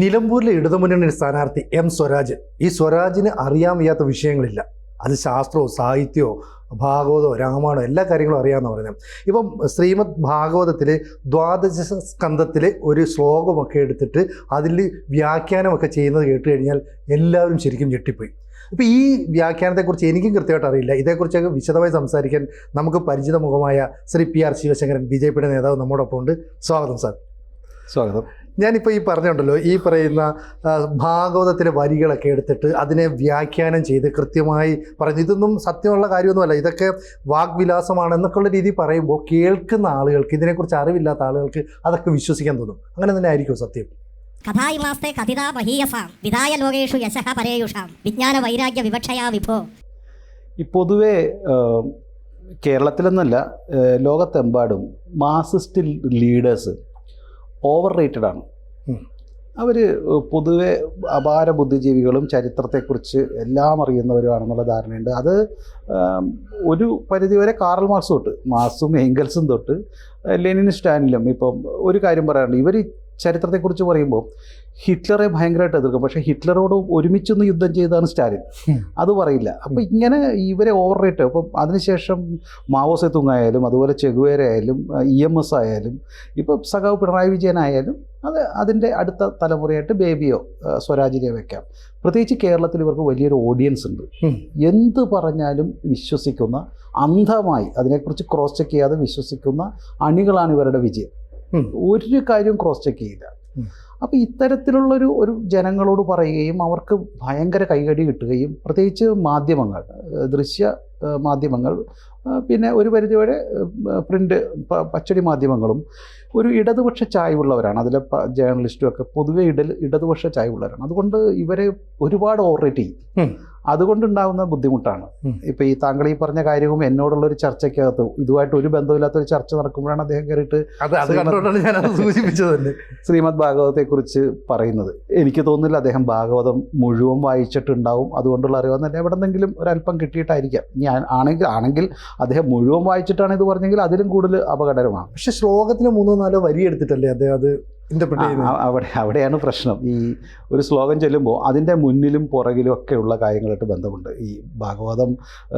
നിലമ്പൂരിലെ ഇടതുമുന്നണി സ്ഥാനാർത്ഥി എം സ്വരാജ്. ഈ സ്വരാജിന് അറിയാൻ വയ്യാത്ത വിഷയങ്ങളില്ല. അത് ശാസ്ത്രമോ സാഹിത്യമോ ഭാഗവതമോ രാമായണോ എല്ലാ കാര്യങ്ങളും അറിയാമെന്ന് പറയുന്നത്. ഇപ്പം ശ്രീമദ് ഭാഗവതത്തിൽ ദ്വാദശ സ്കന്ധത്തിലെ ഒരു ശ്ലോകമൊക്കെ എടുത്തിട്ട് അതിൽ വ്യാഖ്യാനമൊക്കെ ചെയ്യുന്നത് കേട്ട് കഴിഞ്ഞാൽ എല്ലാവരും ശരിക്കും ഞെട്ടിപ്പോയി. അപ്പോൾ ഈ വ്യാഖ്യാനത്തെക്കുറിച്ച് എനിക്കും കൃത്യമായിട്ട് അറിയില്ല. ഇതേക്കുറിച്ചൊക്കെ വിശദമായി സംസാരിക്കാൻ നമുക്ക് പരിചിത മുഖമായ Shri P R Sivasankaran B J പിയുടെ നേതാവ് നമ്മോടൊപ്പം ഉണ്ട് സ്വാഗതം സാർ. സ്വാഗതം. ഞാനിപ്പോൾ ഈ പറഞ്ഞുണ്ടല്ലോ ഈ പറയുന്ന ഭാഗവതത്തിലെ വരികളൊക്കെ എടുത്തിട്ട് അതിനെ വ്യാഖ്യാനം ചെയ്ത് കൃത്യമായി പറഞ്ഞു. ഇതൊന്നും സത്യമുള്ള കാര്യമൊന്നുമല്ല. ഇതൊക്കെ വാഗ്വിലാസമാണ് എന്നൊക്കെയുള്ള രീതി പറയുമ്പോൾ കേൾക്കുന്ന ആളുകൾക്ക് ഇതിനെക്കുറിച്ച് അറിവില്ലാത്ത ആളുകൾക്ക് അതൊക്കെ വിശ്വസിക്കാൻ തോന്നും. അങ്ങനെ തന്നെ ആയിരിക്കും സത്യം. കഥായിമാസ്തേ കഥിതാ മഹീയസാം വിധായ ലോകേഷു യശഃ പരേയുഷാം വിജ്ഞാന വൈരാഗ്യ വിവക്ഷയാ വിഭോ. ഈ പൊതുവെ കേരളത്തിലെന്നല്ല ലോകത്തെമ്പാടും മാസിസ്റ്റ് ലീഡേഴ്സ് ഓവർ റേറ്റഡ് ആണ്. അവർ പൊതുവെ അപാര ബുദ്ധിജീവികളും ചരിത്രത്തെക്കുറിച്ച് എല്ലാം അറിയുന്നവരുമാണെന്നുള്ള ധാരണയുണ്ട്. അത് ഒരു പരിധിവരെ കാറൽ മാർക്സ് തൊട്ട് മാർസും ഏങ്കൽസും തൊട്ട് ലെനിൻ സ്റ്റാനിലും ഇപ്പം ഒരു കാര്യം പറയാറുണ്ട് ഇവർ ചരിത്രത്തെക്കുറിച്ച് പറയുമ്പോൾ ഹിറ്റ്ലറെ ഭയങ്കരമായിട്ട് എതിർക്കും. പക്ഷേ ഹിറ്റ്ലറോട് ഒരുമിച്ചൊന്ന് യുദ്ധം ചെയ്താണ് സ്റ്റാലിൻ. അത് പറയില്ല. അപ്പം ഇങ്ങനെ ഇവരെ ഓവർ റേറ്റ് അപ്പം അതിനുശേഷം മാവോസെത്തുങ് ആയാലും അതുപോലെ ചെഗുവേര ആയാലും ഇ എം എസ് ആയാലും ഇപ്പം സഖാവ് പിണറായി വിജയനായാലും അത് അതിന്റെ അടുത്ത തലമുറയായിട്ട് ബേബിയോ സ്വരാജിനെ സ്വരാജിനെയോ വെക്കാം. പ്രത്യേകിച്ച് കേരളത്തിൽ ഇവർക്ക് വലിയൊരു ഓഡിയൻസ് ഉണ്ട്. എന്ത് പറഞ്ഞാലും വിശ്വസിക്കുന്ന അന്ധമായി അതിനെക്കുറിച്ച് ക്രോസ് ചെക്ക് ചെയ്യാതെ വിശ്വസിക്കുന്ന അണികളാണ് ഇവരുടെ വിജയം. ഒരു കാര്യവും ക്രോസ് ചെക്ക് ചെയ്യില്ല. അപ്പോൾ ഇത്തരത്തിലുള്ളൊരു ഒരു ജനങ്ങളോട് പറയുകയും അവർക്ക് ഭയങ്കര കൈകടി കിട്ടുകയും പ്രത്യേകിച്ച് മാധ്യമങ്ങൾ ദൃശ്യ മാധ്യമങ്ങൾ പിന്നെ ഒരു പരിധിവരെ പ്രിന്റ് പച്ചടി മാധ്യമങ്ങളും ഒരു ഇടതുപക്ഷ ചായവുള്ളവരാണ്. അതിലെ ജേർണലിസ്റ്റും ഒക്കെ പൊതുവെ ഇട ഇടതുപക്ഷ ചായവുള്ളവരാണ്. അതുകൊണ്ട് ഇവരെ ഒരുപാട് ഓവറേറ്റ് ചെയ്യും. അതുകൊണ്ടുണ്ടാകുന്ന ബുദ്ധിമുട്ടാണ്. ഇപ്പൊ ഈ താങ്കൾ ഈ പറഞ്ഞ കാര്യവും എന്നോടുള്ള ഒരു ചർച്ചയ്ക്കകത്ത് ഇതുമായിട്ട് ഒരു ബന്ധമില്ലാത്ത ഒരു ചർച്ച നടക്കുമ്പോഴാണ് അദ്ദേഹം കയറിയിട്ട് അത് അത് കണ്ടുകൊണ്ടാണ് ഞാൻ അത് സൂചിപ്പിച്ചത് തന്നെ ശ്രീമദ് ഭാഗവതത്തെക്കുറിച്ച് പറയുന്നത്. എനിക്ക് തോന്നുന്നില്ല അദ്ദേഹം ഭാഗവതം മുഴുവൻ വായിച്ചിട്ടുണ്ടാവും. അതുകൊണ്ടുള്ള അറിവെന്നല്ല എവിടെന്നെങ്കിലും ഒരല്പം കിട്ടിയിട്ടായിരിക്കാം. ഞാൻ ആണെങ്കിൽ ആണെങ്കിൽ അദ്ദേഹം മുഴുവൻ വായിച്ചിട്ടാണ് ഇത് പറഞ്ഞെങ്കിൽ അതിലും കൂടുതൽ അപകടകരമാണ്. പക്ഷെ ശ്ലോകത്തിന് മൂന്നോ നാലോ വരി എടുത്തിട്ടല്ലേ അദ്ദേഹം അത് അവിടെ അവിടെയാണ് പ്രശ്നം. ഈ ഒരു ശ്ലോകം ചെല്ലുമ്പോൾ അതിന്റെ മുന്നിലും പുറകിലും ഒക്കെ ഉള്ള കാര്യങ്ങളായിട്ട് ബന്ധമുണ്ട്. ഈ ഭാഗവതം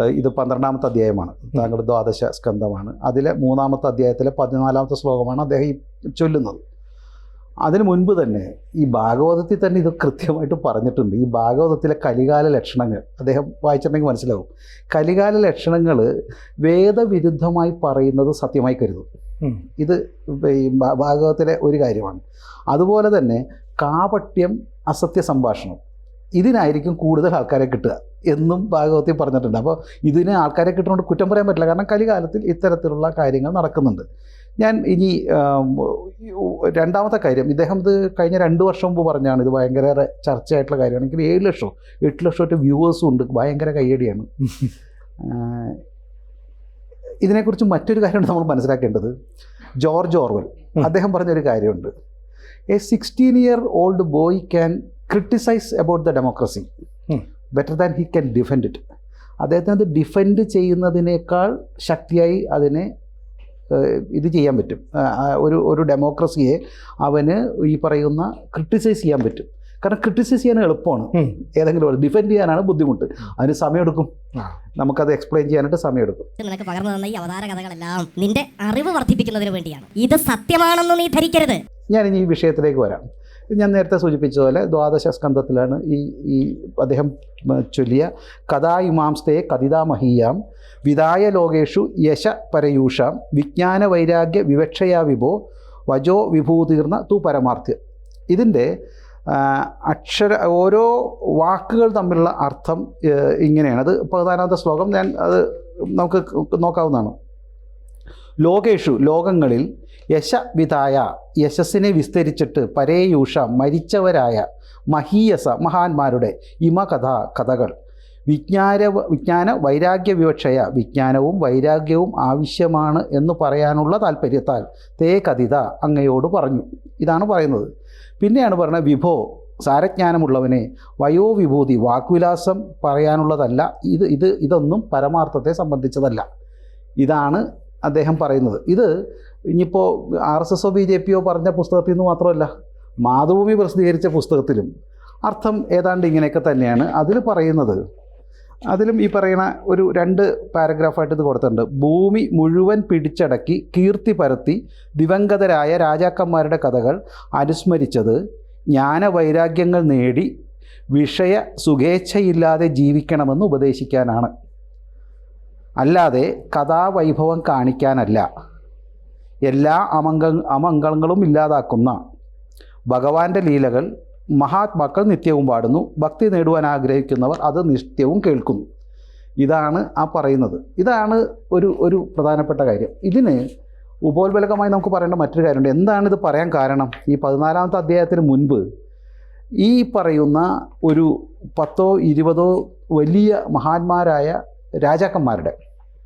ഇത് പന്ത്രണ്ടാമത്തെ അധ്യായമാണ്. താങ്കളുടെ ദ്വാദശ സ്കന്ധമാണ്. അതിലെ മൂന്നാമത്തെ അധ്യായത്തിലെ പതിനാലാമത്തെ ശ്ലോകമാണ് അദ്ദേഹം ഈ ചൊല്ലുന്നത്. അതിനു മുൻപ് തന്നെ ഈ ഭാഗവതത്തിൽ തന്നെ ഇത് കൃത്യമായിട്ട് പറഞ്ഞിട്ടുണ്ട്. ഈ ഭാഗവതത്തിലെ കലികാല ലക്ഷണങ്ങൾ അദ്ദേഹം വായിച്ചിട്ടുണ്ടെങ്കിൽ മനസ്സിലാവും. കലികാല ലക്ഷണങ്ങൾ വേദവിരുദ്ധമായി പറയുന്നത് സത്യമായി കരുതും. ഇത് ഈ ഭാഗവത്തിലെ ഒരു കാര്യമാണ്. അതുപോലെ തന്നെ കാപട്യം അസത്യ സംഭാഷണം ഇതിനായിരിക്കും കൂടുതൽ ആൾക്കാരെ കിട്ടുക എന്നും ഭാഗവത്തിൽ പറഞ്ഞിട്ടുണ്ട്. അപ്പോൾ ഇതിന് ആൾക്കാരെ കിട്ടുന്നതുകൊണ്ട് കുറ്റം പറയാൻ പറ്റില്ല. കാരണം കലികാലത്തിൽ ഇത്തരത്തിലുള്ള കാര്യങ്ങൾ നടക്കുന്നുണ്ട്. ഞാൻ ഇനി രണ്ടാമത്തെ കാര്യം ഇദ്ദേഹം ഇത് കഴിഞ്ഞ രണ്ട് വർഷം മുമ്പ് പറഞ്ഞാണ് ഇത് ഭയങ്കര ചർച്ചയായിട്ടുള്ള കാര്യമാണ്. എനിക്ക് ഏഴ് ലക്ഷം എട്ട് ലക്ഷമായിട്ട് വ്യൂവേഴ്സും ഉണ്ട്. ഭയങ്കര കയ്യടിയാണ്. ഇതിനെക്കുറിച്ച് മറ്റൊരു കാര്യമാണ് നമ്മൾ മനസ്സിലാക്കേണ്ടത്. George Orwell. അദ്ദേഹം പറഞ്ഞൊരു കാര്യമുണ്ട്. A sixteen year old boy can criticize about the democracy. Better than he can defend it അദ്ദേഹത്തിന് അത് ഡിഫെൻഡ് ചെയ്യുന്നതിനേക്കാൾ ശക്തിയായി അതിനെ ഇത് ചെയ്യാൻ പറ്റും. ഒരു ഒരു ഡെമോക്രസിയെ അവന് ഈ പറയുന്ന ക്രിട്ടിസൈസ് ചെയ്യാൻ പറ്റും. കാരണം ക്രിട്ടിസൈസ് ചെയ്യാൻ എളുപ്പമാണ്. ഏതെങ്കിലും ഒരു ഡിഫെൻഡ് ചെയ്യാനാണ് ബുദ്ധിമുട്ട്. അതിന് സമയമെടുക്കും. നമുക്കത് എക്സ്പ്ലെയിൻ ചെയ്യാനായിട്ട് സമയമെടുക്കും. നിനക്ക് പകർന്നു തന്ന ഈ അവതാര കഥകളെല്ലാം നിന്റെ അറിവ് വർദ്ധിപ്പിക്കുന്നതിന് വേണ്ടിയാണ്. ഇത് സത്യമാണെന്ന് നീ ധരിക്കരുത്. ഞാൻ ഇനി ഈ വിഷയത്തിലേക്ക് വരാം. ഞാൻ നേരത്തെ സൂചിപ്പിച്ചതുപോലെ ദ്വാദശ സ്കന്ധത്തിലാണ് ഈ ഈ അദ്ദേഹം ചൊല്ലിയ കഥാ ഇമാംസ്തേ കഥിതാ മഹീയാം വിദായ ലോകേഷു യശ പരയൂഷാം വിജ്ഞാന വൈരാഗ്യ വിവക്ഷയാ വിഭോ വജോ വിഭൂതീർണ തു പരമാർത്ഥ്യം. ഇതിന്റെ അക്ഷര ഓരോ വാക്കുകൾ തമ്മിലുള്ള അർത്ഥം ഇങ്ങനെയാണ്. അത് പതിനാലാമത്തെ ശ്ലോകം. ഞാൻ അത് നമുക്ക് നോക്കാവുന്നതാണ്. ലോകേഷു ലോകങ്ങളിൽ യശവിധായ യശസ്സിനെ വിസ്തരിച്ചിട്ട് പരേയൂഷ മരിച്ചവരായ മഹീയസ മഹാന്മാരുടെ ഇമകഥ കഥകൾ. വിജ്ഞാന വിജ്ഞാന വൈരാഗ്യ വിവക്ഷയ വിജ്ഞാനവും വൈരാഗ്യവും ആവശ്യമാണ് എന്ന് പറയാനുള്ള താല്പര്യത്താൽ തേ കഥിത അങ്ങയോട് പറഞ്ഞു. ഇതാണ് പറയുന്നത്. പിന്നെയാണ് പറയുന്നത് വിഭോ സാരജ്ഞാനമുള്ളവനെ വയോവിഭൂതി വാക്വിലാസം പറയാനുള്ളതല്ല. ഇത് ഇത് ഇതൊന്നും പരമാർത്ഥത്തെ സംബന്ധിച്ചതല്ല. ഇതാണ് അദ്ദേഹം പറയുന്നത്. ഇത് ഇനിയിപ്പോൾ ആർ എസ് എസോ ബി ജെ പിയോ പറഞ്ഞ പുസ്തകത്തിൽ നിന്ന് മാത്രമല്ല മാതൃഭൂമി പ്രസിദ്ധീകരിച്ച പുസ്തകത്തിലും അർത്ഥം ഏതാണ്ട് ഇങ്ങനെയൊക്കെ തന്നെയാണ് അതിൽ പറയുന്നത്. അതിലും ഈ പറയുന്ന ഒരു രണ്ട് പാരഗ്രാഫായിട്ട് ഇത് കൊടുത്തിട്ടുണ്ട്. ഭൂമി മുഴുവൻ പിടിച്ചടക്കി കീർത്തി പരത്തി ദിവംഗതരായ രാജാക്കന്മാരുടെ കഥകൾ അനുസ്മരിച്ചത് ജ്ഞാനവൈരാഗ്യങ്ങൾ നേടി വിഷയ സുഖേച്ഛയില്ലാതെ ജീവിക്കണമെന്ന് ഉപദേശിക്കാനാണ്. അല്ലാതെ കഥാവൈഭവം കാണിക്കാനല്ല. എല്ലാ അമംഗ അമംഗളങ്ങളും ഇല്ലാതാക്കുന്ന ഭഗവാന്റെ ലീലകൾ മഹാത്മാക്കൾ നിത്യവും പാടുന്നു. ഭക്തി നേടുവാൻ ആഗ്രഹിക്കുന്നവർ അത് നിത്യവും കേൾക്കുന്നു. ഇതാണ് ആ പറയുന്നത്. ഇതാണ് ഒരു ഒരു പ്രധാനപ്പെട്ട കാര്യം. ഇതിന് ഉപോത്ബലകമായി നമുക്ക് പറയേണ്ട മറ്റൊരു കാര്യമുണ്ട്. എന്താണ് ഇത് പറയാൻ കാരണം? ഈ പതിനാലാമത്തെ അധ്യായത്തിന് മുൻപ് ഈ പറയുന്ന ഒരു പത്തോ ഇരുപതോ വലിയ മഹാന്മാരായ രാജാക്കന്മാരുടെ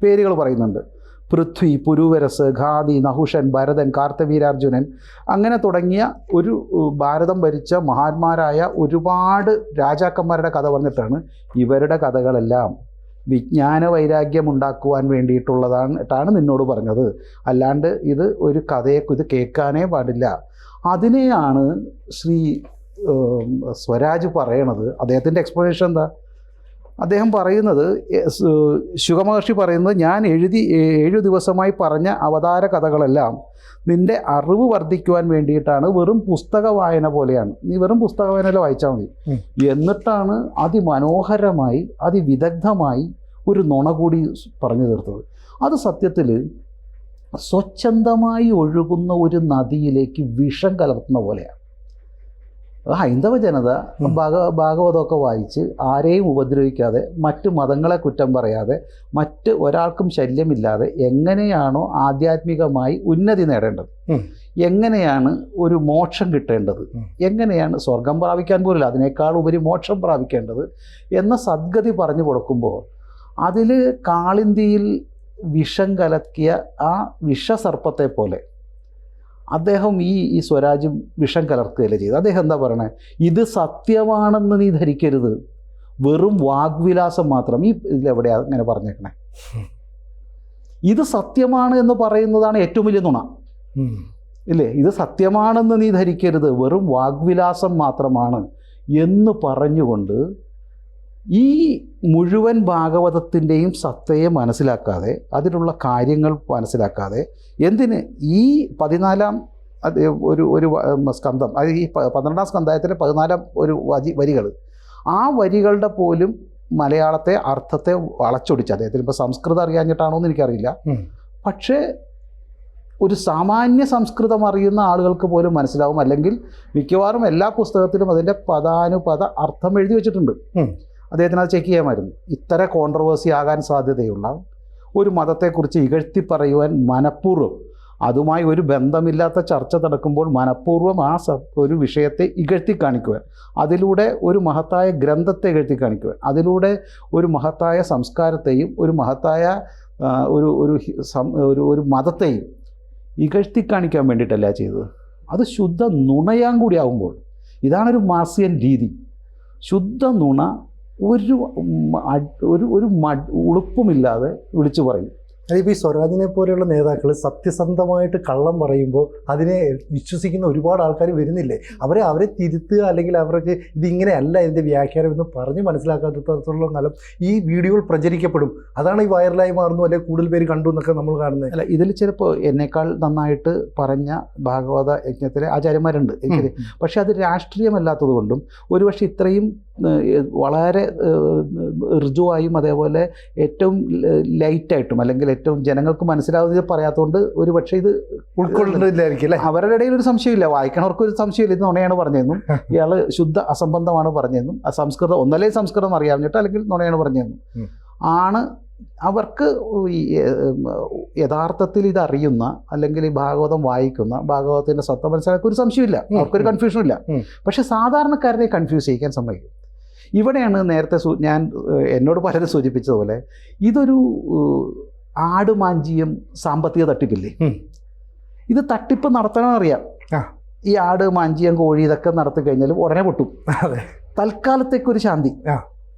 പേരുകൾ പറയുന്നുണ്ട്. പൃഥ്വി പുരുവരസ് ഖാദി നഹുഷൻ ഭരതൻ കാർത്തവീരാർജുനൻ അങ്ങനെ തുടങ്ങിയ ഒരു ഭാരതം ഭരിച്ച മഹാന്മാരായ ഒരുപാട് രാജാക്കന്മാരുടെ കഥ പറഞ്ഞിട്ടാണ് ഇവരുടെ കഥകളെല്ലാം വിജ്ഞാന വൈരാഗ്യം ഉണ്ടാക്കുവാൻ വേണ്ടിയിട്ടുള്ളതാണ് നിന്നോട് പറഞ്ഞത്. അല്ലാണ്ട് ഇത് ഒരു കഥയെ ഇത് കേൾക്കാനേ പാടില്ല. അതിനെയാണ് ശ്രീ സ്വരാജ് പറയണത്. അദ്ദേഹത്തിന്റെ എക്സ്പ്ലനേഷൻ എന്താ? അദ്ദേഹം പറയുന്നത് ശുഖമഹർഷി പറയുന്നത് ഞാൻ എഴുതി ഏഴു ദിവസമായി പറഞ്ഞ അവതാര കഥകളെല്ലാം നിന്റെ അറിവ് വർദ്ധിക്കുവാൻ വേണ്ടിയിട്ടാണ് വെറും പുസ്തക വായന പോലെയാണ്. നീ വെറും പുസ്തക വായനയിലെ വായിച്ചാൽ മതി. എന്നിട്ടാണ് അതിമനോഹരമായി അതിവിദഗ്ധമായി ഒരു നുണ കൂടി പറഞ്ഞു തീർത്തത്. അത് സത്യത്തിൽ സ്വച്ഛന്തമായി ഒഴുകുന്ന ഒരു നദിയിലേക്ക് വിഷം കലർത്തുന്ന പോലെയാണ്. ഹൈന്ദവ ജനത. ഭാഗ ഭാഗവതമൊക്കെ വായിച്ച് ആരെയും ഉപദ്രവിക്കാതെ മറ്റു മതങ്ങളെ കുറ്റം പറയാതെ മറ്റ് ഒരാൾക്കും ശല്യമില്ലാതെ എങ്ങനെയാണോ ആധ്യാത്മികമായി ഉന്നതി നേടേണ്ടത്. എങ്ങനെയാണ് ഒരു മോക്ഷം കിട്ടേണ്ടത്? എങ്ങനെയാണ് സ്വർഗം പ്രാപിക്കാൻ പോലില്ല അതിനേക്കാൾ ഉപരി മോക്ഷം പ്രാപിക്കേണ്ടത് എന്ന സദ്ഗതി പറഞ്ഞു കൊടുക്കുമ്പോൾ അതിൽ കാളിന്തിയിൽ വിഷം കലക്കിയ ആ വിഷസർപ്പത്തെ പോലെ അദ്ദേഹം ഈ ഈ സ്വരാജ് വിഷം കലർത്തുകയല്ലേ ചെയ്തു അദ്ദേഹം എന്താ പറയണേ? ഇത് സത്യമാണെന്ന് നീ ധരിക്കരുത്. വെറും വാഗ്വിലാസം മാത്രം. ഈ ഇതിലെവിടെയാ അങ്ങനെ പറഞ്ഞേക്കണേ? ഇത് സത്യമാണ് എന്ന് പറയുന്നതാണ് ഏറ്റവും വലിയ നുണ. ഇല്ലേ? ഇത് സത്യമാണെന്ന് നീ ധരിക്കരുത്. വെറും വാഗ്വിലാസം മാത്രമാണ് എന്ന് പറഞ്ഞുകൊണ്ട് ഈ മുഴുവൻ ഭാഗവതത്തിന്റെയും സത്തയെ മനസ്സിലാക്കാതെ അതിലുള്ള കാര്യങ്ങൾ മനസ്സിലാക്കാതെ എന്തിന് ഈ പതിനാലാം ഒരു ഒരു സ്കന്ധം അത് ഈ പന്ത്രണ്ടാം സ്കന്ധായത്തിലെ പതിനാലാം ഒരു വരി വരികൾ ആ വരികളുടെ പോലും മലയാളത്തെ അർത്ഥത്തെ വളച്ചൊടിച്ച് അദ്ദേഹത്തിന് ഇപ്പോൾ സംസ്കൃതം അറിയാഞ്ഞിട്ടാണോ എന്ന് എനിക്കറിയില്ല. പക്ഷേ ഒരു സാമാന്യ സംസ്കൃതം അറിയുന്ന ആളുകൾക്ക് പോലും മനസ്സിലാവും. അല്ലെങ്കിൽ മിക്കവാറും എല്ലാ പുസ്തകത്തിലും അതിന്റെ പദാനുപദ അർത്ഥം എഴുതി വെച്ചിട്ടുണ്ട്. അദ്ദേഹത്തിന് അത് ചെക്ക് ചെയ്യാമായിരുന്നു. ഇത്ര കോൺട്രവേഴ്സി ആകാൻ സാധ്യതയുള്ള ഒരു മതത്തെക്കുറിച്ച് ഇകഴ്ത്തി പറയുവാൻ മനഃപൂർവം അതുമായി ഒരു ബന്ധമില്ലാത്ത ചർച്ച നടക്കുമ്പോൾ മനഃപൂർവം ആ സ ഒരു വിഷയത്തെ ഇകഴ്ത്തി കാണിക്കുവാൻ അതിലൂടെ ഒരു മഹത്തായ ഗ്രന്ഥത്തെ ഇകഴ്ത്തി കാണിക്കുവാൻ അതിലൂടെ ഒരു മഹത്തായ സംസ്കാരത്തെയും ഒരു മഹത്തായ ഒരു ഒരു ഒരു ഒരു മതത്തെയും ഇകഴ്ത്തി കാണിക്കാൻ വേണ്ടിയിട്ടല്ല ചെയ്തത്. അത് ശുദ്ധ നുണയാൻ കൂടി ആകുമ്പോൾ ഇതാണൊരു മാസിയൻ രീതി. ശുദ്ധ നുണ ഒരു ഒരു ഒരു മ ഉളുപ്പുമില്ലാതെ വിളിച്ചു പറയും. അതിപ്പോൾ ഈ സ്വരാജിനെ പോലെയുള്ള നേതാക്കൾ സത്യസന്ധമായിട്ട് കള്ളം പറയുമ്പോൾ അതിനെ വിശ്വസിക്കുന്ന ഒരുപാട് ആൾക്കാർ വരുന്നില്ലേ? അവരെ അവരെ തിരുത്തുക അല്ലെങ്കിൽ അവർക്ക് ഇതിങ്ങനെയല്ല ഇതിന്റെ വ്യാഖ്യാനം എന്ന് പറഞ്ഞ് മനസ്സിലാക്കാത്തടത്തോളം കാലം ഈ വീഡിയോകൾ പ്രചരിക്കപ്പെടും. അതാണ് ഈ വൈറലായി മാറുന്നു അല്ലെങ്കിൽ കൂടുതൽ പേര് കണ്ടു എന്നൊക്കെ നമ്മൾ കാണുന്നത്. അല്ല ഇതിൽ ചിലപ്പോൾ എന്നേക്കാൾ നന്നായിട്ട് പറഞ്ഞ ഭാഗവത യജ്ഞത്തിലെ ആചാര്യന്മാരുണ്ട്. എനിക്ക് പക്ഷേ അത് രാഷ്ട്രീയമല്ലാത്തത് കൊണ്ടും ഒരുപക്ഷെ ഇത്രയും വളരെ ഋജുവായും അതേപോലെ ഏറ്റവും ലൈറ്റായിട്ടും അല്ലെങ്കിൽ ഏറ്റവും ജനങ്ങൾക്ക് മനസ്സിലാവുന്നത് പറയാത്തതുകൊണ്ട് ഒരു പക്ഷേ ഇത് ഉൾക്കൊള്ളുന്നില്ലായിരിക്കും അല്ലേ? അവരുടെ ഇടയിൽ ഒരു സംശയമില്ല. വായിക്കണവർക്ക് ഒരു സംശയമില്ല. ഇത് നുണയാണ് പറഞ്ഞതെന്നും ഇയാൾ ശുദ്ധ അസംബന്ധമാണ് പറഞ്ഞതെന്നും ആ സംസ്കൃതം ഒന്നല്ലേ സംസ്കൃതം അറിയാമെന്നിട്ട് അല്ലെങ്കിൽ നുണയാണ് പറഞ്ഞതെന്നും. ആണ് അവർക്ക് ഈ യഥാർത്ഥത്തിൽ ഇത് അറിയുന്ന അല്ലെങ്കിൽ ഈ ഭാഗവതം വായിക്കുന്ന ഭാഗവതത്തിന്റെ സത്ത മനസ്സിലാക്കി ഒരു സംശയമില്ല. അവർക്കൊരു കൺഫ്യൂഷനില്ല കൺഫ്യൂഷൻ ഇല്ല. ഉം. പക്ഷെ സാധാരണക്കാരനെ കൺഫ്യൂസ് ചെയ്യിക്കാൻ സമ്മതിക്കും. ഇവിടെയാണ് നേരത്തെ ഞാൻ എന്നോട് പലരും സൂചിപ്പിച്ചതുപോലെ ഇതൊരു ആടുമാഞ്ചിയം സാമ്പത്തിക തട്ടിപ്പില്ലേ? ഇത് തട്ടിപ്പ് നടത്തണമെന്നറിയാം. ഈ ആട് മാഞ്ചിയം കോഴി ഇതൊക്കെ നടത്തി കഴിഞ്ഞാലും ഉടനെ പൊട്ടും. അതെ. തൽക്കാലത്തേക്കൊരു ശാന്തി.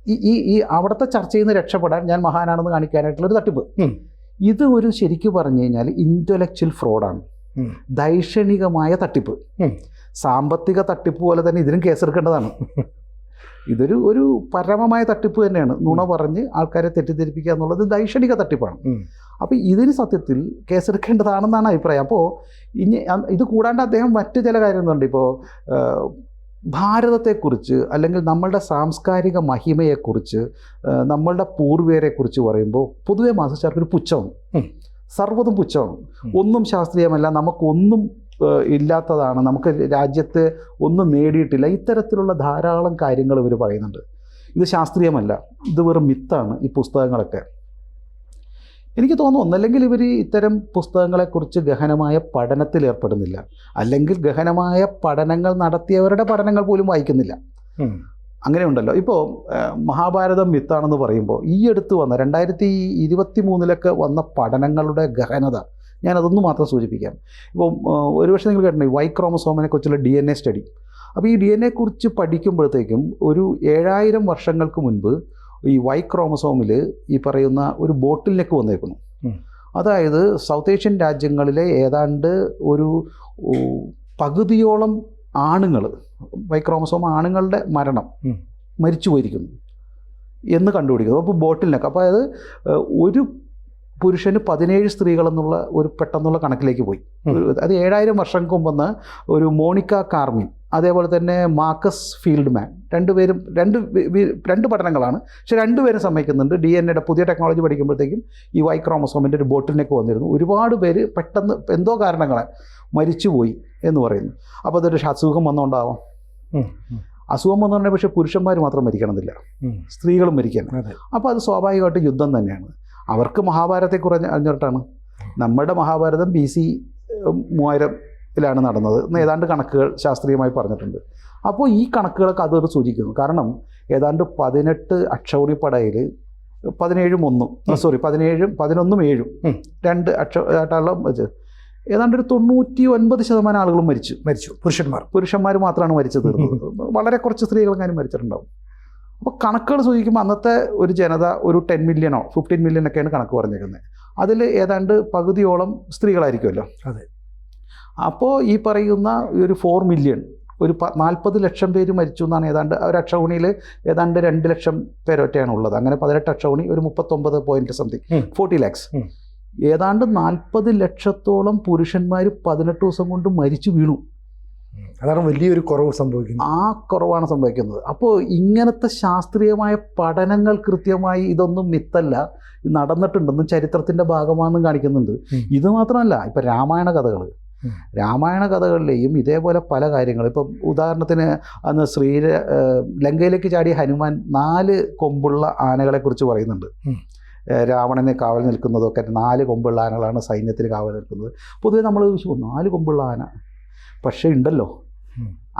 ഈ ഈ ഈ അവിടുത്തെ ചർച്ചയിൽ നിന്ന് രക്ഷപ്പെടാൻ ഞാൻ മഹാനാണെന്ന് കാണിക്കാനായിട്ടുള്ള ഒരു തട്ടിപ്പ്. ഇത് ഒരു ശരിക്കും പറഞ്ഞു കഴിഞ്ഞാൽ ഇന്റലക്ച്വൽ ഫ്രോഡാണ്. ദൈക്ഷണികമായ തട്ടിപ്പ്. സാമ്പത്തിക തട്ടിപ്പ് പോലെ തന്നെ ഇതിനും കേസെടുക്കേണ്ടതാണ് ഇതൊരു ഒരു പരമമായ തട്ടിപ്പ് തന്നെയാണ്. നുണ പറഞ്ഞ് ആൾക്കാരെ തെറ്റിദ്ധരിപ്പിക്കുക എന്നുള്ളത് ദൈക്ഷണിക തട്ടിപ്പാണ്. അപ്പോൾ ഇതിന് സത്യത്തിൽ കേസെടുക്കേണ്ടതാണെന്നാണ് അഭിപ്രായം. അപ്പോൾ ഇനി ഇത് കൂടാണ്ട് അദ്ദേഹം മറ്റു ചില കാര്യങ്ങളുണ്ട്. ഇപ്പോൾ ഭാരതത്തെക്കുറിച്ച് അല്ലെങ്കിൽ നമ്മളുടെ സാംസ്കാരിക മഹിമയെക്കുറിച്ച് നമ്മളുടെ പൂർവികരെക്കുറിച്ച് പറയുമ്പോൾ പൊതുവെ മാസ്റ്റർക്കാർക്ക് ഒരു പുച്ഛമാണ്. സർവതും പുച്ഛമാണ്. ഒന്നും ശാസ്ത്രീയമല്ല നമുക്കൊന്നും ഇല്ലാത്തതാണ്. നമുക്ക് രാജ്യത്ത് ഒന്നും നേടിയിട്ടില്ല. ഇത്തരത്തിലുള്ള ധാരാളം കാര്യങ്ങൾ ഇവർ പറയുന്നുണ്ട്. ഇത് ശാസ്ത്രീയമല്ല. ഇത് വെറും മിത്താണ് ഈ പുസ്തകങ്ങളൊക്കെ. എനിക്ക് തോന്നുന്നു ഒന്നല്ലെങ്കിൽ ഇവർ ഇത്തരം പുസ്തകങ്ങളെക്കുറിച്ച് ഗഹനമായ പഠനത്തിൽ ഏർപ്പെടുന്നില്ല. അല്ലെങ്കിൽ ഗഹനമായ പഠനങ്ങൾ നടത്തിയവരുടെ പഠനങ്ങൾ പോലും വായിക്കുന്നില്ല. അങ്ങനെയുണ്ടല്ലോ. ഇപ്പോൾ മഹാഭാരതം മിത്താണെന്ന് പറയുമ്പോൾ ഈ അടുത്ത് വന്ന രണ്ടായിരത്തി ഇരുപത്തി മൂന്നിലൊക്കെ വന്ന പഠനങ്ങളുടെ ഗഹനത ഞാനതൊന്ന് മാത്രം സൂചിപ്പിക്കാം. ഇപ്പോൾ ഒരുപക്ഷെ നിങ്ങൾ കേട്ടിട്ടുണ്ട് വൈ ക്രോമസോമിനെ കുറിച്ചുള്ള ഡി എൻ എ സ്റ്റഡി അപ്പോൾ ഈ ഡി എൻ എ കുറിച്ച് പഠിക്കുമ്പോഴത്തേക്കും ഒരു ഏഴായിരം വർഷങ്ങൾക്ക് മുൻപ് ഈ വൈ ക്രോമസോമിൽ ഈ പറയുന്ന ഒരു ബോട്ടിലേക്ക് വന്നേക്കുന്നു. അതായത് സൗത്ത് ഏഷ്യൻ രാജ്യങ്ങളിലെ ഏതാണ്ട് ഒരു പകുതിയോളം ആണുങ്ങൾ വൈക്രോമസോം ആണുങ്ങളുടെ മരണം മരിച്ചു പോയിരിക്കുന്നു എന്ന് കണ്ടുപിടിക്കുന്നു. അപ്പോൾ ബോട്ടിലിനൊക്കെ. അപ്പോൾ അതായത് ഒരു പുരുഷന് പതിനേഴ് സ്ത്രീകളെന്നുള്ള ഒരു പെട്ടെന്നുള്ള കണക്കിലേക്ക് പോയി. അത് ഏഴായിരം വർഷം മുമ്പെന്ന് ഒരു മോണിക്ക കാർമിൻ അതേപോലെ തന്നെ മാർക്കസ് ഫീൽഡ്മാൻ രണ്ടുപേരും രണ്ട് രണ്ട് പഠനങ്ങളാണ്. പക്ഷെ രണ്ടുപേരും സമ്മതിക്കുന്നുണ്ട്. ഡി എൻ എയുടെ പുതിയ ടെക്നോളജി പഠിക്കുമ്പോഴത്തേക്കും ഈ വൈ ക്രോമസോമിന്റെ ഒരു ബോട്ടിലിനൊക്കെ വന്നിരുന്നു. ഒരുപാട് പേര് പെട്ടെന്ന് എന്തോ കാരണങ്ങളാൽ മരിച്ചുപോയി എന്ന് പറയുന്നു. അപ്പോൾ അതൊരു അസുഖം വന്നുകൊണ്ടാവാം. അസുഖം വന്നുകൊണ്ടേ പക്ഷേ പുരുഷന്മാർ മാത്രം മരിക്കണമെന്നില്ല. സ്ത്രീകളും മരിക്കണം. അപ്പോൾ അത് സ്വാഭാവികമായിട്ട് യുദ്ധം തന്നെയാണ്. അവർക്ക് മഹാഭാരതത്തെ കുറഞ്ഞ അറിഞ്ഞിട്ടാണ്. നമ്മുടെ മഹാഭാരതം ബി സി മൂവായിരത്തിലാണ് നടന്നത് എന്ന് ഏതാണ്ട് കണക്കുകൾ ശാസ്ത്രീയമായി പറഞ്ഞിട്ടുണ്ട്. അപ്പോൾ ഈ കണക്കുകളൊക്കെ അതൊരു സൂചിക്കുന്നു. കാരണം ഏതാണ്ട് പതിനെട്ട് അക്ഷൗണിപ്പടയിൽ പതിനേഴും ഒന്നും സോറി പതിനേഴും പതിനൊന്നും ഏഴും. രണ്ട് അക്ഷ ആട്ടാളം വെച്ച് ഏതാണ്ട് ഒരു തൊണ്ണൂറ്റി ഒൻപത് ശതമാനം ആളുകളും മരിച്ചു. മരിച്ചു. പുരുഷന്മാർ. പുരുഷന്മാർ മാത്രമാണ് മരിച്ചു തീർന്നത് വളരെ കുറച്ച് സ്ത്രീകളെങ്ങാനും മരിച്ചിട്ടുണ്ടാവും. അപ്പോൾ കണക്കുകൾ സൂചിക്കുമ്പോൾ അന്നത്തെ ഒരു ജനത ഒരു ടെൻ മില്യണോ ഫിഫ്റ്റീൻ മില്യണൊക്കെയാണ് കണക്ക് പറഞ്ഞേക്കുന്നത് അതിൽ ഏതാണ്ട് പകുതിയോളം സ്ത്രീകളായിരിക്കുമല്ലോ അതെ. അപ്പോൾ ഈ പറയുന്ന ഒരു ഫോർ മില്യൺ ഒരു പ നാൽപ്പത് ലക്ഷം പേര് മരിച്ചു എന്നാണ് ഏതാണ്ട് ഒരു അക്ഷൗണിയിൽ ഏതാണ്ട് രണ്ട് ലക്ഷം പേരൊറ്റയാണ് ഉള്ളത് അങ്ങനെ പതിനെട്ട് അക്ഷൗണി ഒരു മുപ്പത്തൊമ്പത് പോയിന്റ് സംതിങ്. ഫോർട്ടി ലാക്സ് ഏതാണ്ട് നാൽപ്പത് ലക്ഷത്തോളം പുരുഷന്മാർ പതിനെട്ട് ദിവസം കൊണ്ട് മരിച്ചു വീണു. അതാണ് വലിയൊരു കുറവ് സംഭവിക്കുന്നത്. ആ കുറവാണ് സംഭവിക്കുന്നത്. അപ്പോൾ ഇങ്ങനത്തെ ശാസ്ത്രീയമായ പഠനങ്ങൾ കൃത്യമായി ഇതൊന്നും മിത്തല്ല. നടന്നിട്ടുണ്ടെന്നും ചരിത്രത്തിന്റെ ഭാഗമാണെന്നും കാണിക്കുന്നുണ്ട്. ഇത് മാത്രമല്ല ഇപ്പം രാമായണ കഥകൾ. രാമായണ കഥകളിലെയും ഇതേപോലെ പല കാര്യങ്ങൾ ഇപ്പം ഉദാഹരണത്തിന് അന്ന് ശ്രീര ലങ്കയിലേക്ക് ചാടിയ ഹനുമാൻ നാല് കൊമ്പുള്ള ആനകളെക്കുറിച്ച് പറയുന്നുണ്ട്. രാവണനെ കാവൽ നിൽക്കുന്നതൊക്കെ നാല് കൊമ്പുള്ള ആനകളാണ് സൈന്യത്തിന് കാവൽ നിൽക്കുന്നത്. പൊതുവെ നമ്മൾ നാല് കൊമ്പുള്ള ആന. പക്ഷേ ഉണ്ടല്ലോ.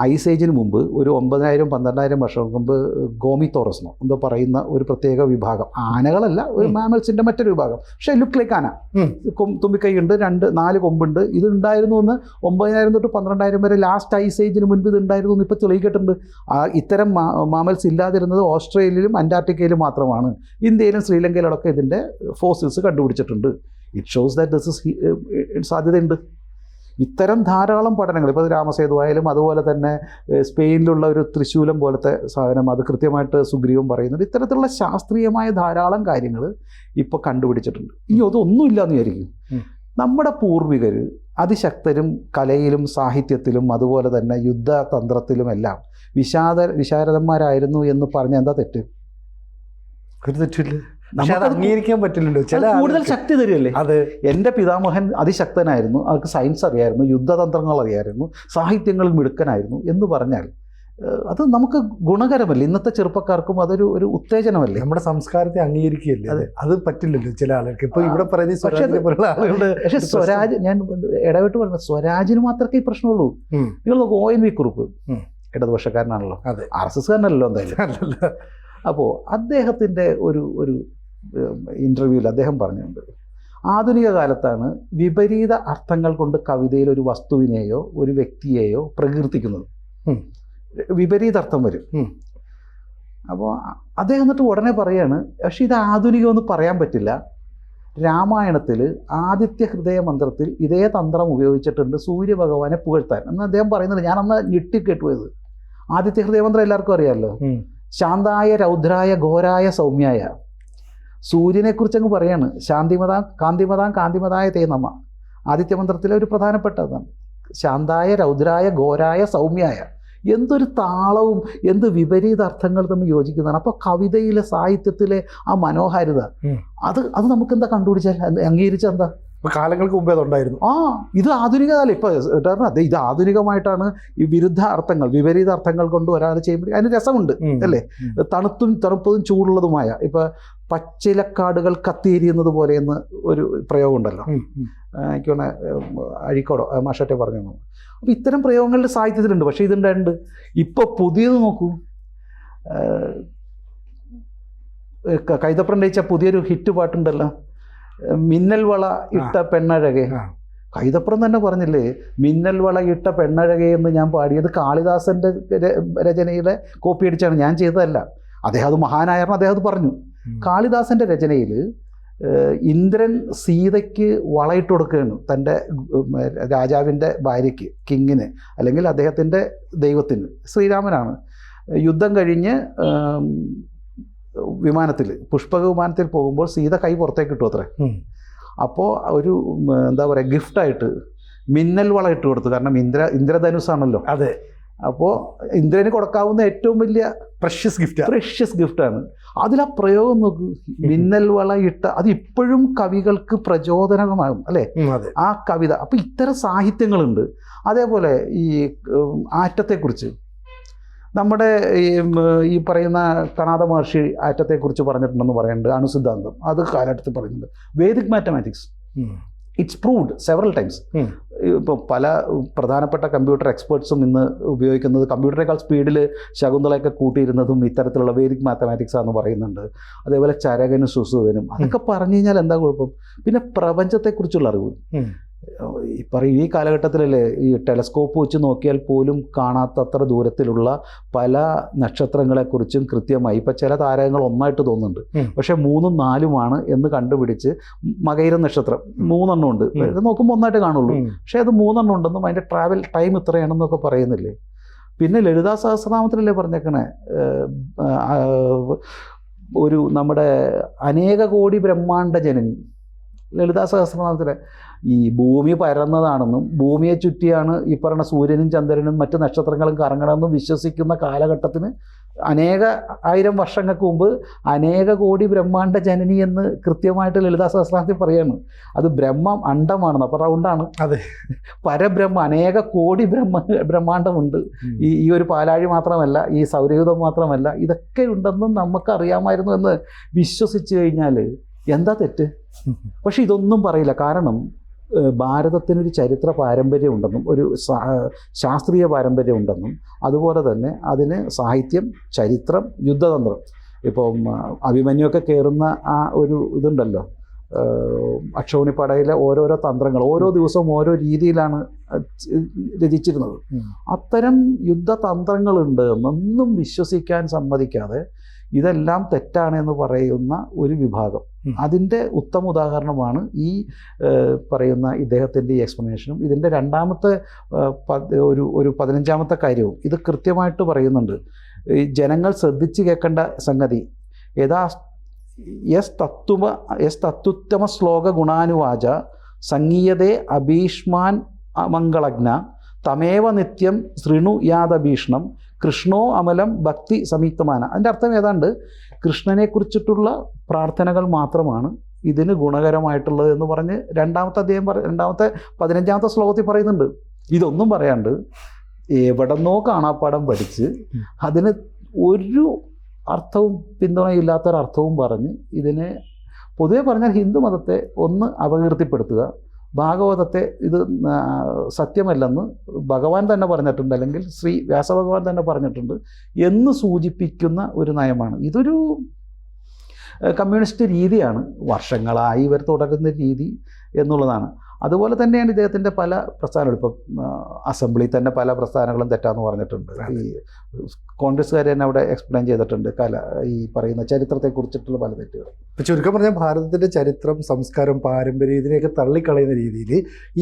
ഐസ് ഏജിന് മുമ്പ് ഒരു ഒമ്പതിനായിരം പന്ത്രണ്ടായിരം വർഷം മുമ്പ് ഗോമിത്തോറസ്നോ എന്തോ പറയുന്ന ഒരു പ്രത്യേക വിഭാഗം. ആനകളല്ല ഒരു മാമൽസിന്റെ മാമൽസിന്റെ മറ്റൊരു വിഭാഗം. പക്ഷേ ലുക്ക് ലൈക്ക് ആന. തുമ്പിക്കൈ ഉണ്ട് തുമ്പിക്കൈയുണ്ട് രണ്ട് നാല് കൊമ്പുണ്ട്. ഇത് ഉണ്ടായിരുന്നു എന്ന് ഒമ്പതിനായിരം തൊട്ട് പന്ത്രണ്ടായിരം വരെ ലാസ്റ്റ് ഐസ് ഏജിന് മുൻപ് ഇത് ഉണ്ടായിരുന്നു എന്ന് ഇപ്പോൾ തെളിയിക്കട്ടുണ്ട്. ആ ഇത്തരം മാമൽസ് ഇല്ലാതിരുന്നത് ഓസ്ട്രേലിയയിലും അന്റാർട്ടിക്കയിലും മാത്രമാണ്. ഇന്ത്യയിലും ശ്രീലങ്കയിലൊക്കെ ഇതിന്റെ fossils കണ്ടുപിടിച്ചിട്ടുണ്ട്. It shows that this is സാധ്യതയുണ്ട്. ഇത്തരം ധാരാളം പഠനങ്ങൾ ഇപ്പോൾ രാമസേതു ആയാലും അതുപോലെ തന്നെ സ്പെയിനിലുള്ള ഒരു തൃശൂലം പോലത്തെ സാധനം അത് കൃത്യമായിട്ട് സുഗ്രീവം പറയുന്നുണ്ട്. ഇത്തരത്തിലുള്ള ശാസ്ത്രീയമായ ധാരാളം കാര്യങ്ങൾ ഇപ്പോൾ കണ്ടുപിടിച്ചിട്ടുണ്ട്. ഇനി അതൊന്നുമില്ല എന്ന് വിചാരിക്കും. നമ്മുടെ പൂർവികർ അതിശക്തരും കലയിലും സാഹിത്യത്തിലും അതുപോലെ തന്നെ യുദ്ധതന്ത്രത്തിലുമെല്ലാം വിഷാദ വിശാരദന്മാരായിരുന്നു എന്ന് പറഞ്ഞാൽ എന്താ തെറ്റ്? ഒരു തെറ്റില്ല പക്ഷെ അത് അംഗീകരിക്കാൻ പറ്റില്ലല്ലോ. ചില കൂടുതൽ ശക്തി തരുമല്ലേ അത്. എന്റെ പിതാമഹൻ അതിശക്തനായിരുന്നു. അവർക്ക് സയൻസ് അറിയായിരുന്നു. യുദ്ധതന്ത്രങ്ങൾ അറിയായിരുന്നു. സാഹിത്യങ്ങളിൽ മിടുക്കനായിരുന്നു എന്ന് പറഞ്ഞാൽ അത് നമുക്ക് ഗുണകരമല്ലേ? ഇന്നത്തെ ചെറുപ്പക്കാർക്കും അതൊരു ഒരു ഉത്തേജനമല്ലേ? നമ്മുടെ സംസ്കാരത്തെ അംഗീകരിക്കുകയല്ലേ? അത് അത് പറ്റില്ലല്ലോ ചില ആളുകൾക്ക്. ഇപ്പൊ ഇവിടെ പറയുന്ന ഈ പക്ഷേ സ്വരാജിനെ പോലുള്ള ആളുകളുടെ പക്ഷേ സ്വരാജ് ഞാൻ ഇടപെട്ട് പറഞ്ഞ സ്വരാജിന് മാത്രമേ ഈ പ്രശ്നമുള്ളൂ. നിങ്ങൾ നോക്ക് ഒ എൻ വി കുറുപ്പ്. ഇടതുപക്ഷക്കാരനാണല്ലോ. അതെ. ആർ എസ് എസ് കാരനല്ലോ എന്തായാലും. അപ്പോൾ അദ്ദേഹത്തിന്റെ ഒരു ഒരു ഇന്റർവ്യൂവിൽ അദ്ദേഹം പറഞ്ഞിട്ടുണ്ട്. ആധുനിക കാലത്താണ് വിപരീത അർത്ഥങ്ങൾ കൊണ്ട് കവിതയിൽ ഒരു വസ്തുവിനെയോ ഒരു വ്യക്തിയെയോ പ്രകീർത്തിക്കുന്നത്. വിപരീതാർത്ഥം വിപരീത അർത്ഥം വരും. അപ്പോൾ അദ്ദേഹം എന്നിട്ട് ഉടനെ പറയാണ് പക്ഷെ ഇത് ആധുനികമെന്ന് പറയാൻ പറ്റില്ല. രാമായണത്തിൽ ആദിത്യ ഹൃദയ മന്ത്രത്തിൽ ഇതേ തന്ത്രം ഉപയോഗിച്ചിട്ടുണ്ട് സൂര്യഭഗവാനെ പുകഴ്ത്താൻ. എന്ന് അദ്ദേഹം പറയുന്നുണ്ട് ഞാൻ അന്ന് ഞെട്ടിക്കേട്ടുപോയത് ആദിത്യ ഹൃദയ മന്ത്രം എല്ലാവർക്കും അറിയാമല്ലോ ശാന്തായ രൗദ്രായ ഘോരായ സൗമ്യായ. സൂര്യനെക്കുറിച്ച് അങ്ങ് പറയാണ്. ശാന്തിമതാം കാന്തിമതാം കാന്തിമതായ തേ നമ. ആദിത്യമന്ത്രത്തിലെ ഒരു പ്രധാനപ്പെട്ടതാണ്. ശാന്തായ രൗദ്രായ ഘോരായ സൗമ്യായ. എന്തൊരു താളവും എന്ത് വിപരീത അർത്ഥങ്ങൾ തമ്മിൽ യോജിക്കുന്നതാണ്. അപ്പോൾ കവിതയിലെ സാഹിത്യത്തിലെ ആ മനോഹാരിത അത് അത് നമുക്ക് എന്താ കണ്ടുപിടിച്ചാൽ എന്താ? ഇപ്പൊ കാലങ്ങൾക്ക് മുമ്പേ അതുണ്ടായിരുന്നു. ആ ഇത് ആധുനികതല്ല ഇപ്പം അതെ ഇത് ആധുനികമായിട്ടാണ് ഈ വിരുദ്ധ അർത്ഥങ്ങൾ വിപരീത അർത്ഥങ്ങൾ കൊണ്ട് ഒരാൾ ചെയ്യുമ്പോൾ അതിന് രസമുണ്ട് അല്ലേ? തണുത്തും തണുപ്പതും ചൂടുള്ളതുമായ ഇപ്പം പച്ചിലക്കാടുകൾ കത്തിയിരിയുന്നത് പോലെ എന്ന് ഒരു പ്രയോഗമുണ്ടല്ലോ എനിക്ക് വേണേ അഴിക്കോടോ മാഷറ്റെ പറഞ്ഞു അപ്പോൾ ഇത്തരം പ്രയോഗങ്ങളുടെ സാഹിത്യത്തിലുണ്ട്. പക്ഷേ ഇതുണ്ടായിട്ടുണ്ട് ഇപ്പോൾ പുതിയത് നോക്കൂ. കൈതപ്രണ്ടയിച്ച പുതിയൊരു ഹിറ്റ് പാട്ടുണ്ടല്ലോ. മിന്നൽ വള ഇട്ട പെണ്ണഴകെ. കൈതപ്പുറം തന്നെ പറഞ്ഞില്ലേ മിന്നൽ വള ഇട്ട പെണ്ണഴകെ എന്ന് ഞാൻ പാടിയത് കാളിദാസന്റെ രചനയിലെ കോപ്പി അടിച്ചാണ്. ഞാൻ ചെയ്തതല്ല. അദ്ദേഹം അത് മഹാനായിരുന്നു അദ്ദേഹം അത് പറഞ്ഞു. കാളിദാസന്റെ രചനയിൽ ഇന്ദ്രൻ സീതയ്ക്ക് വളയിട്ട് കൊടുക്കുകയാണ് തന്റെ രാജാവിന്റെ ഭാര്യയ്ക്ക് കിങ്ങിന് അല്ലെങ്കിൽ അദ്ദേഹത്തിന്റെ ദൈവത്തിന്. ശ്രീരാമനാണ്. യുദ്ധം കഴിഞ്ഞ് വിമാനത്തിൽ പുഷ്പക വിമാനത്തിൽ പോകുമ്പോൾ സീത കൈ പുറത്തേക്ക് ഇട്ടു അത്രേ. അപ്പോൾ ഒരു എന്താ പറയുക ഗിഫ്റ്റായിട്ട് മിന്നൽ വള ഇട്ട് കൊടുത്തു. കാരണം ഇന്ദ്ര ഇന്ദ്രധനുസാണല്ലോ അതെ. അപ്പോൾ ഇന്ദ്രന് കൊടുക്കാവുന്ന ഏറ്റവും വലിയ പ്രഷ്യസ് ഗിഫ്റ്റ് പ്രഷ്യസ് ഗിഫ്റ്റാണ് അതിൽ ആ പ്രയോഗം നോക്കൂ. മിന്നൽ വള ഇട്ട അത് ഇപ്പോഴും കവികൾക്ക് പ്രചോദനമാകും അല്ലേ? ആ കവിത. അപ്പം ഇത്തരം സാഹിത്യങ്ങളുണ്ട്. അതേപോലെ ഈ ആറ്റത്തെക്കുറിച്ച്. നമ്മുടെ ഈ പറയുന്ന കണാദ മഹർഷി ആറ്റത്തെക്കുറിച്ച് പറഞ്ഞിട്ടുണ്ടെന്ന് പറയുന്നുണ്ട് അണുസിദ്ധാന്തം. അത് കാലഘട്ടത്തിൽ പറയുന്നുണ്ട്. Vedic mathematics. It's proved several times. ഇപ്പോൾ പല പ്രധാനപ്പെട്ട കമ്പ്യൂട്ടർ എക്സ്പേർട്സും ഇന്ന് ഉപയോഗിക്കുന്നത് കമ്പ്യൂട്ടറേക്കാൾ സ്പീഡിൽ ശകുന്തളയൊക്കെ കൂട്ടിയിരുന്നതും ഇത്തരത്തിലുള്ള വേദിക് മാത്തമാറ്റിക്സ് ആണെന്ന് പറയുന്നുണ്ട്. അതേപോലെ ചരകനും സുസുതനും. അതൊക്കെ പറഞ്ഞു കഴിഞ്ഞാൽ എന്താ കുഴപ്പം? പിന്നെ പ്രപഞ്ചത്തെക്കുറിച്ചുള്ള അറിവ്. ഈ പറയും ഈ കാലഘട്ടത്തിലല്ലേ ഈ ടെലസ്കോപ്പ് വെച്ച് നോക്കിയാൽ പോലും കാണാത്തത്ര ദൂരത്തിലുള്ള പല നക്ഷത്രങ്ങളെക്കുറിച്ചും കൃത്യമായി ഇപ്പം ചില താരകങ്ങൾ ഒന്നായിട്ട് തോന്നുന്നുണ്ട്. പക്ഷെ മൂന്നും നാലുമാണ് എന്ന് കണ്ടുപിടിച്ച് മകൈര നക്ഷത്രം മൂന്നെണ്ണം ഉണ്ട്. നോക്കുമ്പോൾ ഒന്നായിട്ട് കാണുള്ളൂ. പക്ഷേ അത് മൂന്നെണ്ണം ഉണ്ടെന്നും അതിന്റെ ട്രാവൽ ടൈം ഇത്രയാണെന്നൊക്കെ പറയുന്നില്ലേ? പിന്നെ ലളിതാ സഹസ്രനാമത്തിലല്ലേ പറഞ്ഞേക്കണേ? ഒരു നമ്മുടെ അനേക കോടി ബ്രഹ്മാണ്ട ജനനി ലളിതാ സഹസ്രനാമത്തിലെ ഈ ഭൂമി പരന്നതാണെന്നും ഭൂമിയെ ചുറ്റിയാണ് ഈ പറയുന്ന സൂര്യനും ചന്ദ്രനും മറ്റു നക്ഷത്രങ്ങളും കറങ്ങണമെന്നും വിശ്വസിക്കുന്ന കാലഘട്ടത്തിന് അനേക ആയിരം വർഷങ്ങൾക്ക് മുമ്പ് അനേക കോടി ബ്രഹ്മാണ്ട ജനനി എന്ന് കൃത്യമായിട്ട് ലളിതാ സഹസ്രാർത്ഥി പറയാണ്. അത് ബ്രഹ്മം അണ്ടമാണെന്ന് അപ്പോൾ റൗണ്ടാണ്. അതെ. പരബ്രഹ്മ അനേക കോടി ബ്രഹ്മ ബ്രഹ്മാണ്ടമുണ്ട്. ഈ ഈ ഒരു പാലാഴി മാത്രമല്ല ഈ സൗരയൂഥം മാത്രമല്ല ഇതൊക്കെ ഉണ്ടെന്നും നമുക്ക് അറിയാമായിരുന്നു എന്ന് വിശ്വസിച്ചു കഴിഞ്ഞാൽ എന്താ തെറ്റ്? പക്ഷെ ഇതൊന്നും പറയില്ല. കാരണം ഭാരതത്തിനൊരു ചരിത്ര പാരമ്പര്യം ഉണ്ടെന്നും ഒരു ശാസ്ത്രീയ പാരമ്പര്യം ഉണ്ടെന്നും അതുപോലെ തന്നെ അതിന് സാഹിത്യം ചരിത്രം യുദ്ധതന്ത്രം. ഇപ്പം അഭിമന്യൊക്കെ അഭിമന്യുവൊക്കെ കയറുന്ന ആ ഒരു ഇതുണ്ടല്ലോ. അക്ഷോണിപ്പടയിലെ ഓരോരോ തന്ത്രങ്ങൾ ഓരോ ദിവസവും ഓരോ രീതിയിലാണ് രചിച്ചിരുന്നത്. അത്തരം യുദ്ധതന്ത്രങ്ങളുണ്ട് എന്നൊന്നും വിശ്വസിക്കാൻ സമ്മതിക്കാതെ ഇതെല്ലാം തെറ്റാണ് എന്ന് പറയുന്ന ഒരു വിഭാഗം. അതിന്റെ ഉത്തമ ഉദാഹരണമാണ് ഈ പറയുന്ന ഇദ്ദേഹത്തിന്റെ ഈ എക്സ്പ്ലനേഷനും. ഇതിന്റെ രണ്ടാമത്തെ ഒരു ഒരു പതിനഞ്ചാമത്തെ കാര്യവും ഇത് കൃത്യമായിട്ട് പറയുന്നുണ്ട്. ഈ ജനങ്ങൾ ശ്രദ്ധിച്ചു കേൾക്കേണ്ട സംഗതി. യഥാ യസ് തത്വമ യസ് തത്വത്തമ ശ്ലോക ഗുണാനുവാച സംഗീയതേ അഭീഷ്മാൻ മംഗളജ്ഞ തമേവ നിത്യം ശൃണു യാദഭീഷണം കൃഷ്ണോ അമലം ഭക്തി സംയുക്തമാന അതിന്റെ അർത്ഥം ഏതാണ്ട് കൃഷ്ണനെ കുറിച്ചിട്ടുള്ള പ്രാർത്ഥനകൾ മാത്രമാണ് ഇതിന് ഗുണകരമായിട്ടുള്ളത് എന്ന് പറഞ്ഞ് രണ്ടാമത്തെ അദ്ദേഹം പറ രണ്ടാമത്തെ പതിനഞ്ചാമത്തെ ശ്ലോകത്തിൽ പറയുന്നുണ്ട്. ഇതൊന്നും പറയാണ്ട് എവിടെന്നോ കാണാപ്പാടം പഠിച്ച് അതിന് ഒരു അർത്ഥവും പിന്തുണയില്ലാത്തൊരർത്ഥവും പറഞ്ഞ് ഇതിനെ പൊതുവെ പറഞ്ഞാൽ ഹിന്ദു മതത്തെ ഒന്ന് അപകീർത്തിപ്പെടുത്തുക ഭാഗവതത്തെ ഇത് സത്യമല്ലെന്ന് ഭഗവാൻ തന്നെ പറഞ്ഞിട്ടുണ്ട് അല്ലെങ്കിൽ ശ്രീ വ്യാസഭഗവാൻ തന്നെ പറഞ്ഞിട്ടുണ്ട് എന്ന് സൂചിപ്പിക്കുന്ന ഒരു നയമാണ്. ഇതൊരു കമ്മ്യൂണിസ്റ്റ് രീതിയാണ്. വർഷങ്ങളായി ഇവർ തുടരുന്ന രീതി എന്നുള്ളതാണ്. അതുപോലെ തന്നെയാണ് ഇദ്ദേഹത്തിന്റെ പല പ്രസ്ഥാനങ്ങളും. ഇപ്പം അസംബ്ലി തന്നെ പല പ്രസ്ഥാനങ്ങളും തെറ്റാന്ന് പറഞ്ഞിട്ടുണ്ട്. ഈ കോൺഗ്രസ്സുകാർ തന്നെ അവിടെ എക്സ്പ്ലെയിൻ ചെയ്തിട്ടുണ്ട് കല ഈ പറയുന്ന ചരിത്രത്തെക്കുറിച്ചിട്ടുള്ള പല തെറ്റുകൾ. ഇപ്പം ചുരുക്കം പറഞ്ഞാൽ ഭാരതത്തിന്റെ ചരിത്രം സംസ്കാരം പാരമ്പര്യം ഇതിനെയൊക്കെ തള്ളിക്കളയുന്ന രീതിയിൽ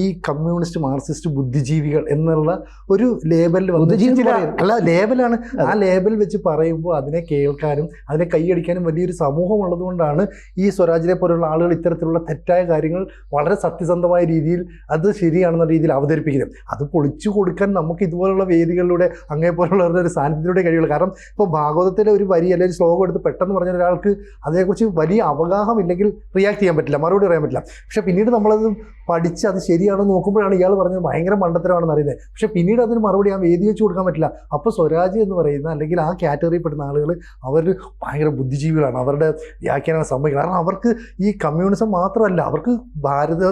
ഈ കമ്മ്യൂണിസ്റ്റ് മാർക്സിസ്റ്റ് ബുദ്ധിജീവികൾ എന്നുള്ള ഒരു ലേബലിൽ ബുദ്ധിജീവി അല്ല ലേബലാണ്. ആ ലേബൽ വെച്ച് പറയുമ്പോൾ അതിനെ കേൾക്കാനും അതിനെ കൈയടിക്കാനും വലിയൊരു സമൂഹം ഉള്ളതുകൊണ്ടാണ് ഈ സ്വരാജിനെ പോലുള്ള ആളുകൾ ഇത്തരത്തിലുള്ള തെറ്റായ കാര്യങ്ങൾ വളരെ സത്യസന്ധമായ രീതിയിൽ അത് ശരിയാണെന്ന രീതിയിൽ അവതരിപ്പിക്കുന്നത്. അത് പൊളിച്ചു കൊടുക്കാൻ നമുക്ക് ഇതുപോലുള്ള വേദികളിലൂടെ അങ്ങേ പോലുള്ളവരുടെ ഒരു സാന്നിധ്യത്തിലൂടെ കഴിയുള്ളൂ. കാരണം ഇപ്പോൾ ഭാഗവതത്തിലെ ഒരു വരി അല്ലെങ്കിൽ ശ്ലോകം എടുത്ത് പെട്ടെന്ന് പറഞ്ഞ ഒരാൾക്ക് അതിനെക്കുറിച്ച് വലിയ അവഗാഹം ഇല്ലെങ്കിൽ റിയാക്ട് ചെയ്യാൻ പറ്റില്ല. മറുപടി പറയാൻ പറ്റില്ല. പക്ഷെ പിന്നീട് നമ്മളത് പഠിച്ച് അത് ശരിയാണെന്ന് നോക്കുമ്പോഴാണ് ഇയാൾ പറഞ്ഞത് ഭയങ്കര മണ്ടത്തരമാണെന്ന് അറിയുന്നത്. പക്ഷെ പിന്നീട് അതിന് മറുപടി ആ വേദി വെച്ച് കൊടുക്കാൻ പറ്റില്ല. അപ്പോൾ സ്വരാജ് എന്ന് പറയുന്ന അല്ലെങ്കിൽ ആ കാറ്റഗറിയിൽ പെടുന്ന ആളുകൾ അവർ ഭയങ്കര ബുദ്ധിജീവികളാണ്. അവരുടെ വ്യാഖ്യാനങ്ങൾ സമ്മതിക്കണം. കാരണം അവർക്ക് ഈ കമ്മ്യൂണിസം മാത്രമല്ല അവർക്ക് ഭാരത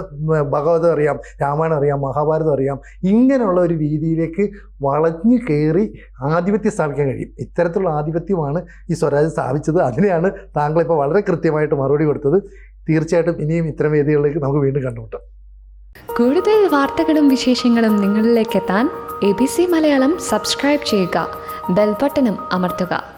ഭഗവതം അറിയാം രാമായണം അറിയാം മഹാഭാരതം അറിയാം ഇങ്ങനെയുള്ള ഒരു രീതിയിലേക്ക് വളഞ്ഞു കയറി ആധിപത്യം സ്ഥാപിക്കാൻ കഴിയും. ഇത്തരത്തിലുള്ള ആധിപത്യമാണ് ഈ സ്വരാജ് സ്ഥാപിച്ചത്. അതിനെയാണ് താങ്കൾ ഇപ്പോൾ വളരെ കൃത്യമായിട്ട് മറുപടി കൊടുത്തത്. തീർച്ചയായിട്ടും ഇനിയും ഇത്തരം വേദികളിലേക്ക് നമുക്ക് വീണ്ടും കണ്ടുമുട്ടാം. കൂടുതൽ വാർത്തകളും വിശേഷങ്ങളും നിങ്ങളിലേക്ക് എത്താൻ A B C Malayalam subscribe ചെയ്യുക. ബെൽബട്ടനും അമർത്തുക.